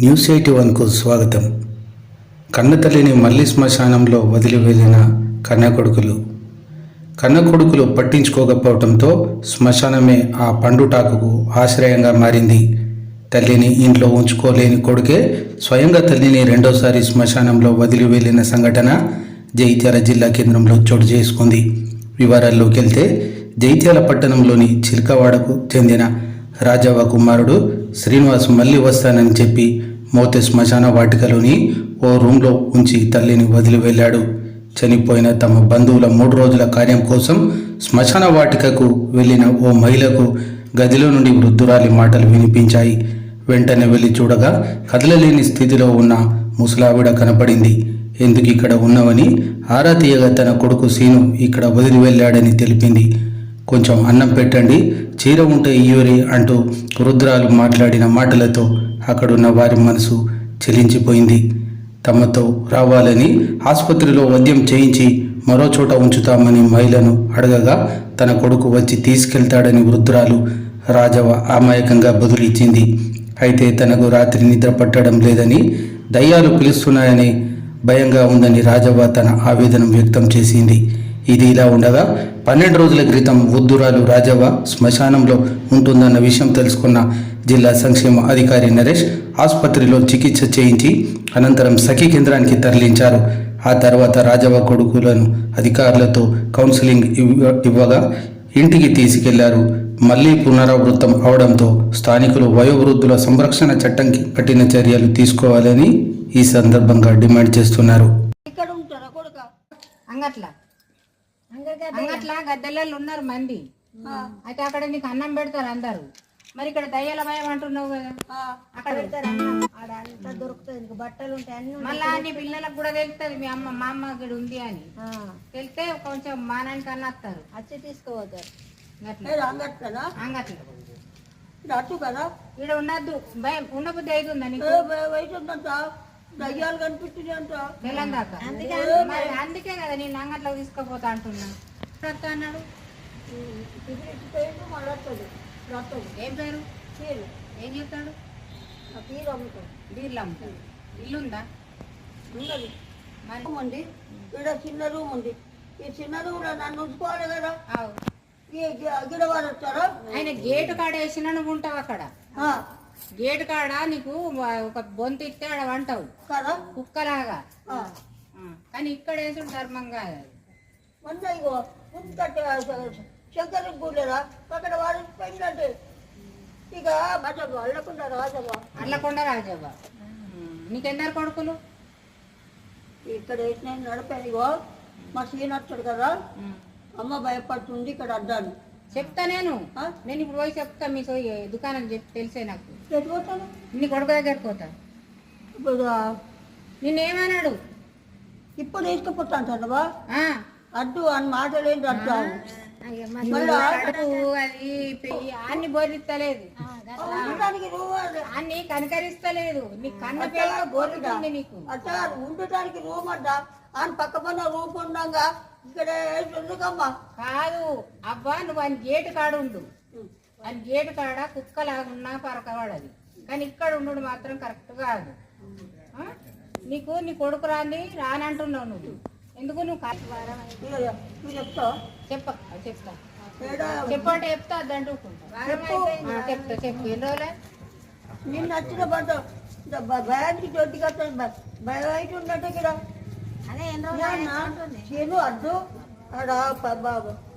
News eighty వన్కు స్వాగతం. కన్నతల్లిని మళ్ళీ శ్మశానంలో వదిలి వెళ్ళిన కన్న కొడుకులు కన్న కొడుకులు పట్టించుకోకపోవడంతో శ్మశానమే ఆ పండుటాకుకు ఆశ్రయంగా మారింది. తల్లిని ఇంట్లో ఉంచుకోలేని కొడుకే స్వయంగా తల్లిని రెండోసారి శ్మశానంలో వదిలి వెళ్ళిన సంఘటన జైత్యాల జిల్లా కేంద్రంలో చోటు చేసుకుంది. వివరాల్లోకి వెళ్తే జైత్యాల పట్టణంలోని చిలకవాడకు చెందిన రాజవ్వ కుమారుడు శ్రీనివాస్ మళ్ళీ వస్తానని చెప్పి మోతే శ్మశాన వాటికలోని ఓ రూమ్లో ఉంచి తల్లిని వదిలి వెళ్ళాడు. చనిపోయిన తమ బంధువుల మూడు రోజుల కార్యం కోసం శ్మశాన వాటికకు వెళ్ళిన ఓ మహిళకు గదిలో నుండి వృద్ధురాలి మాటలు వినిపించాయి. వెంటనే వెళ్ళి చూడగా కదలలేని స్థితిలో ఉన్న ముసలావిడ కనపడింది. ఎందుకు ఇక్కడ ఉన్నవని? ఆరా తీయగా తన కొడుకు సీను ఇక్కడ వదిలి వెళ్ళాడని తెలిపింది. కొంచెం అన్నం పెట్టండి చీర ఉంటే ఇయ్యూరి అంటూ రుద్రాలు మాట్లాడిన మాటలతో అక్కడున్న వారి మనసు చెలించిపోయింది. తమతో రావాలని ఆసుపత్రిలో వద్యం చేయించి మరో చోట ఉంచుతామని మహిళను అడగగా తన కొడుకు వచ్చి తీసుకెళ్తాడని వృద్ధురాలు రాజవ అమాయకంగా బదులిచ్చింది. అయితే తనకు రాత్రి నిద్ర పట్టడం లేదని దయ్యాలు పిలుస్తున్నాయని భయంగా ఉందని రాజవ్వ తన ఆవేదన వ్యక్తం చేసింది. ఇది ఇలా ఉండగా పన్నెండు రోజుల క్రితం వృద్ధురాలు రాజవ్వ శ్మశానంలో ఉంటుందన్న విషయం తెలుసుకున్న జిల్లా సంక్షేమ అధికారి నరేష్ ఆసుపత్రిలో చికిత్స చేయించి అనంతరం సఖీ కేంద్రానికి తరలించారు. ఆ తర్వాత రాజవ్వ కొడుకులను అధికారులతో కౌన్సిలింగ్ ఇవ్వ- ఇవ్వగా ఇంటికి తీసుకెళ్ళారు. మళ్ళీ పునరావృతం అవడంతో స్థానికులు వయోవృద్ధుల సంరక్షణ చట్టంకి కఠిన చర్యలు తీసుకోవాలని ఈ సందర్భంగా డిమాండ్ చేస్తున్నారు. ఇక్కడ ఉంటారా కొడుక అంగట్ల అంగట్ల గద్దెలలో ఉన్నారు మంది. అయితే అక్కడ నీకు అన్నం పెడతారు అందరు. మరి ఇక్కడ దయ్యాల భయం అంటున్నావు కదా. అక్కడ పెడతారు అన్న. ఆడ అంతా దొరుకుతుంది నీకు బట్టలు ఉంటాయి అన్ని. మళ్ళా నీ పిల్లలకు కూడా తెలుస్తుంది మీ అమ్మ మా అమ్మ ఇక్కడ ఉంది అని. తెలిస్తే కొంచెం మానానికి అన్న వస్తారు వచ్చి తీసుకోవద్దారు గట్ల. అంగట్ కదా? అంగట్ల. అటు కదా? ఇక్కడ ఉండద్దు భయం ఉండబుద్ధి అవుతుందా నీకు? వయసు దయ్యాలు కనిపిస్తుంది అంట. బెల్లం దాకా. మరి అందుకే కదా నేను అంగట్లోకి తీసుకుపోతా అంటున్నా. వస్తా అన్నాడు. మళ్ళీ వస్తుంది ఏం పేరు? తీరు ఏం అమ్ముతాడు. బీర్లు అమ్ముతాడు. మరి? రూమ్ ఉంది. ఇక్కడ చిన్న రూమ్ ఉంది. ఈ చిన్న రూమ్లో నన్ను ఉంచుకోవాలి కదా? ఆవు. ఈ గిడవారు వచ్చారా ఆయన గేటు కాడ వేసిన నువ్వు ఉంటావు అక్కడ. ఆ, గేటు కాడ నీకు ఒక బొంత ఇస్తే ఆడ వంటావు. కుక్కలాగా. కానీ ఇక్కడ వేసుడు ధర్మం కాదు శంకర్ గుడిలేరా అక్కడ వాడు ఇక బజబు అల్లకుండా రాజవ్వ. అల్లకొండ ఉమ్, నీకెందరు కొడుకులు? ఇక్కడ వేసిన నడిపాను ఇగో మా సీన్ వచ్చాడు కదా. అమ్మ భయపడుతుంది ఇక్కడ అడ్డాను. చెప్తా నేను? నేను ఇప్పుడు పోయి చెప్తా మీ దుకాణం చెప్పి తెలిసే నాకు. నీ కొడుకు దగ్గరికి పోతా. ఇప్పుడు నిన్నేమన్నాడు? ఇప్పుడు తీసుకుపోతాను చదవా ఆ, అడ్డు అని మాటలేంటి నువ్వు కడుపు అది అన్ని రూమ్ అన్ని కనకరిస్తలేదు. నీ కన్న పేరు బోర్లుతుంది నీకు. అట్లా ఉండటానికి రూమ్ అడ్డ అని పక్క పన్న రూమ్ ఉండగా ఇక్కడ కాదు అబ్బా నువ్వు ఆయన గేటు కాడ ఉండు ఆయన గేటు కాడ కుక్కలాగున్నా పరకవాడది. కానీ ఇక్కడ ఉండు మాత్రం కరెక్ట్ కాదు? నీకు నీ కొడుకు రాని రానంటున్నావు నువ్వు. ఎందుకు నువ్వు చెప్తావు చెప్ప చెప్తా. చెప్పంటే చెప్తా దండుకుంటా చెప్తా చెప్పు. ఎన్ని రోజులే? నిన్న వచ్చిన పంట భయానికి చోటు ఉన్నట్టు ఇక్కడ. చేను అడ్డు. ప- బాబు.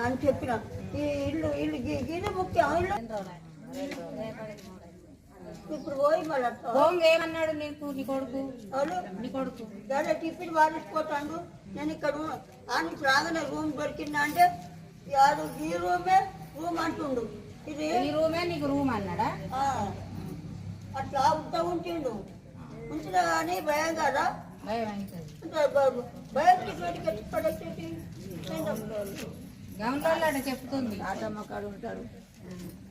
అని చెప్పిన ఈ ఇల్లు ఇల్లు గీది ముఖ్యం ఇల్లు ఇప్పుడు పోయి మళ్ళీ ఏమన్నాడు నీకు నీ కొడుకు నీ కొడుకు టిఫిన్ వాడిపోతాడు నేను ఇక్కడ. ఆయన రాగానే రూమ్ దొరికిందా అంటే ఈ రూమే రూమ్ అంటుండు ఇది ఈ రూమే నీకు రూమ్ అన్నాడా ఆ, అట్లా ఉంటా ఉంచిండు ఉంచినా కానీ భయం కదా భయం అవుతుంది ఎత్తి పడేసేటి గమనంలో చెప్తుంది. తాతమ్మ కాడ ఉంటాడు.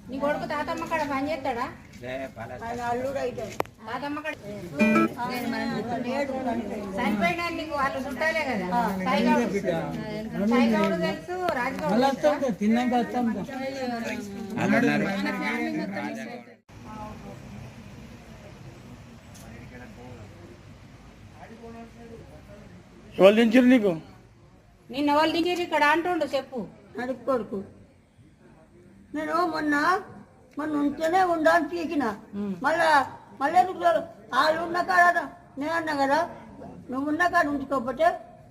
నీ కొడుకు తాతమ్మ కాడ పని చేస్తాడా? అల్లుడు తాతమ్మ కాడ సరిపోయినా నీకు వాళ్ళు కదా. సాయిగౌడు సాయిగౌడు తెలుసు వాళ్ళు దించారు నీకు? నిన్న వాళ్ళు దిగిరి ఇక్కడ అంటుండు చెప్పు. నడుపు కొడుకు. నేను మొన్న మొన్న ఉంటేనే పీకిన ఉమ్. మళ్ళా మళ్ళీ? వాళ్ళు ఉన్న కాడ నేను అన్నా కదా నువ్వు ఉన్న కాడ ఉంచుకోకపోతే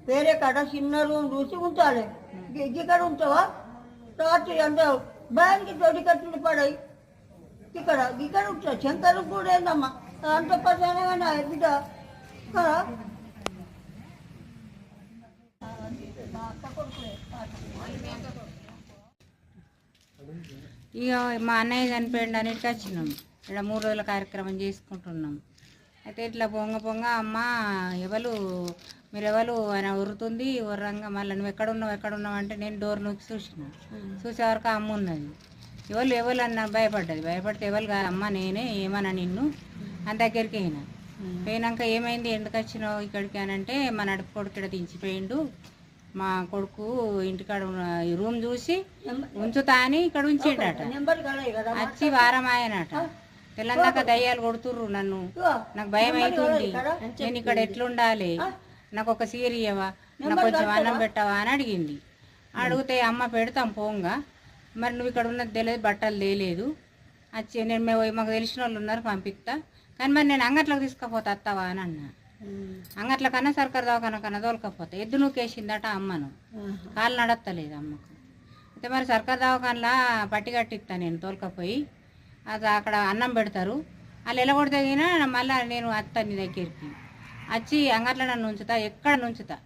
వేరే కాడ చిన్న రూమ్ చూసి ఉంచాలి. ఇక్కడ ఉంటావా రాత్రి అంటే బ్యాంక్కి తోడి కట్టులు పడాయి. ఇక్కడ ఇక్కడ ఉంటావు శంకరు కూడా ఏందమ్మా? అంత పసానగా బిడ్డ. కదా ఇక మా అన్నయ్య చనిపోయిండు అన్నిటికీ వచ్చినాం. ఇక్కడ మూడు రోజుల కార్యక్రమం చేసుకుంటున్నాం. అయితే ఇట్లా పొంగ పొంగ అమ్మ ఎవరు మీరు ఎవరు అని ఉరుతుంది ఉర్రంగా మళ్ళీ నువ్వు ఎక్కడ ఉన్నావు ఎక్కడ ఉన్నావు అంటే నేను డోర్ నొక్కి చూసిన. చూసే వరకు అమ్మ ఉన్నది. ఎవరు ఎవరు అన్న భయపడ్డది. భయపడితే ఎవరు కాదు అమ్మ నేనే ఏమన్నా నిన్ను? అని దగ్గరికి అయినా పోయినాక ఏమైంది ఎందుకు వచ్చినావు ఇక్కడికి? అని అంటే మా నడుపు కొడుకు ఇక్కడ దించిపోయిండు. మా కొడుకు ఇంటికాడ ఉన్న ఈ రూమ్ చూసి ఉంచుతా అని ఇక్కడ ఉంచేటట. నెంబర్ కలయి కదా వచ్చి వారం ఆయనట తెల్లందాక దయ్యాలు కొడుతుర్రు నన్ను. నాకు భయం అవుతుంది నేను ఇక్కడ ఎట్లుండాలి? నాకు ఒక సీరి ఇవ్వవా నాకు కొంచెం అన్నం పెట్టవా అని అడిగింది. అడిగితే అమ్మ పెడతాం పోంగా. మరి నువ్వు ఇక్కడ ఉన్నది తెలియదు బట్టలు తేలేదు. వచ్చి నేను మేము మాకు తెలిసిన వాళ్ళు ఉన్నారు పంపిస్తా. కానీ మరి నేను అంగట్లోకి తీసుకుపోతా అత్తవా అని అన్నా. అంగట్ల కన్నా సర్కారు దవాఖాన కన్నా తోలకపోతే ఎద్దు నూకేసిందట అమ్మను. కాలు నడత్తలేదు అమ్మకు. అయితే మరి సర్కారు దవాఖానలా పట్టి కట్టిస్తా నేను తోలుకపోయి అది అక్కడ అన్నం పెడతారు. వాళ్ళు ఎలా కొడితే మళ్ళీ నేను అత్త నీ దగ్గరికి వచ్చి అంగట్లో నన్ను ఉంచుతా ఎక్కడ నుంచుతా?